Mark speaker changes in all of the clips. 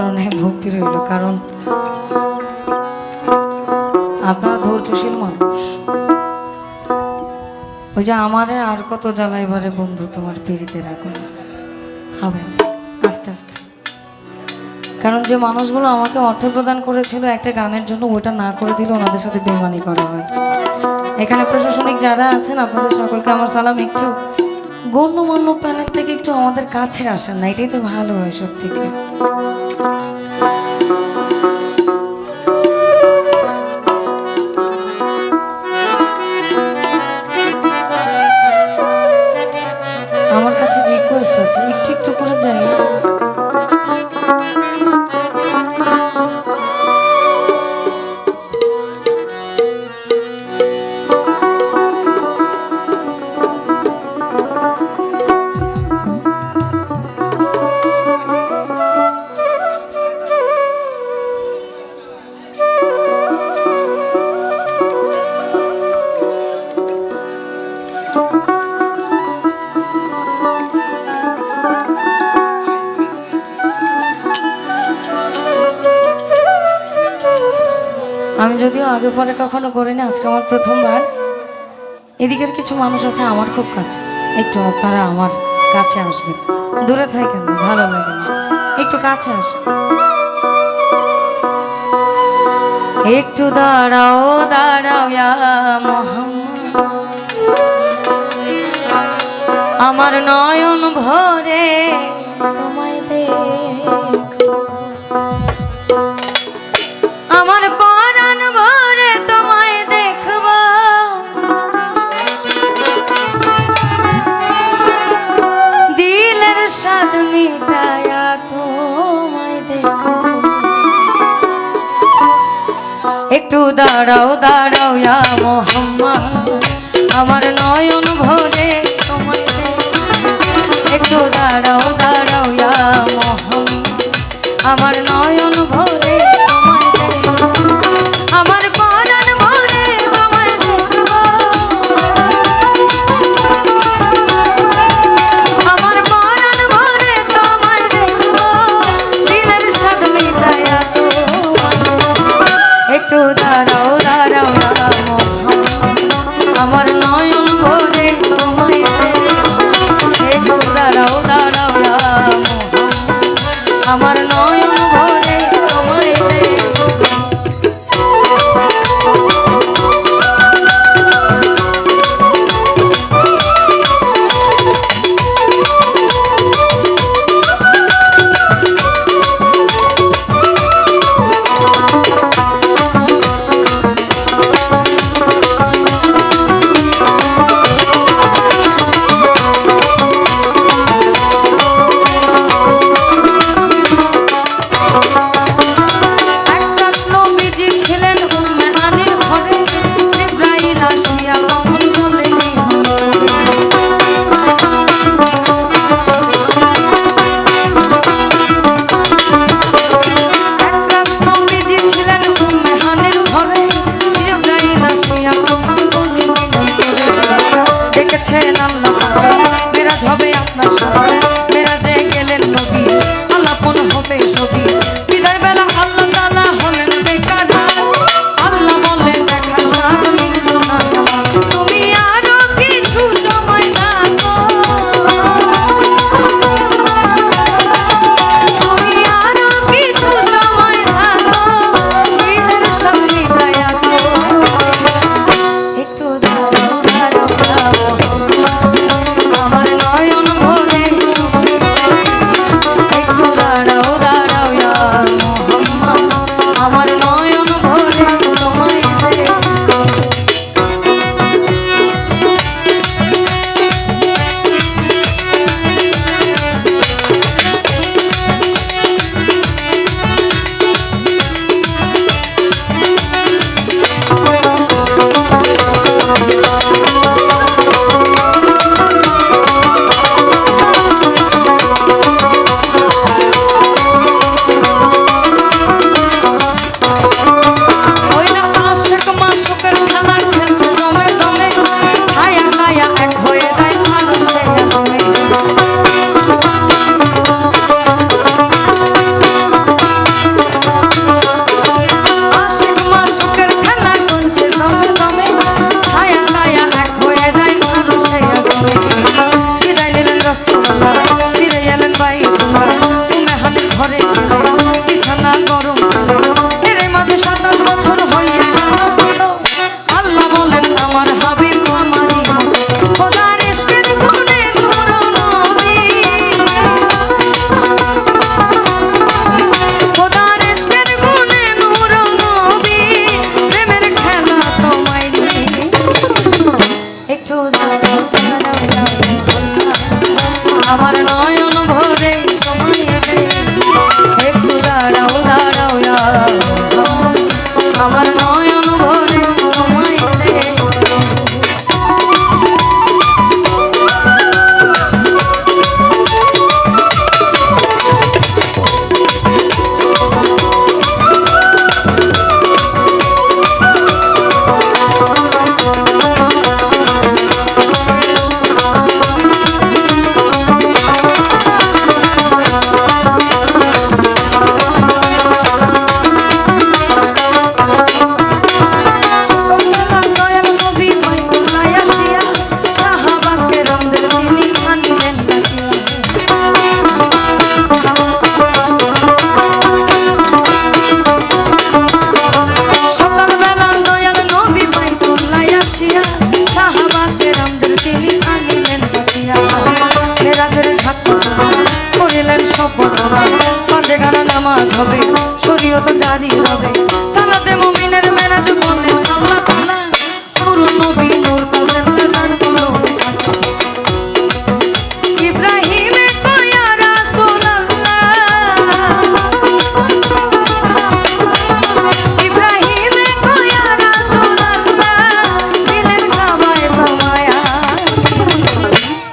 Speaker 1: কারণে ভক্তি রইল, কারণ আপনারা ধৈর্যশীল মানুষ। ওই যে আমারে আর কত জ্বালাইবারে বন্ধু তোমার হবে, আস্তে আস্তে। কারণ যে মানুষগুলো আমাকে অর্থ প্রদান করেছিল একটা গানের জন্য, ওটা না করে দিলে ওনাদের সাথে বেমানি করা হয়। এখানে প্রশাসনিক যারা আছেন, আপনাদের সকলকে আমার সালাম। একটু গণ্যমান্য প্যানেল থেকে একটু আমাদের কাছে আসেন না, এটাই তো ভালো হয় সব থেকে যদিও আগে পরে কখনো করিনি, আজকে আমার প্রথমবার। এদিকের কিছু মানুষ আছে, আমার খুব কাছে। একটু আপনারা আমার কাছে আসবেন দূরে থাকেন ভালো লাগে না। একটু কাছে আসেন। একটু দাঁড়াও দাঁড়াও আমার নয়ন ভরে তোমায় একটু দাঁড়াও দাঁড়াও মোহাম্মদ। আমার নয়ন ভরে তোমায় একটু দাঁড়াও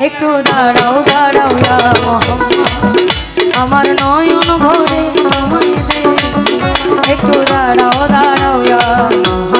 Speaker 1: একটু দাঁড়াও দাঁড়াও আমার নয়ন ভরে একটু দাঁড়াও দাঁড়াও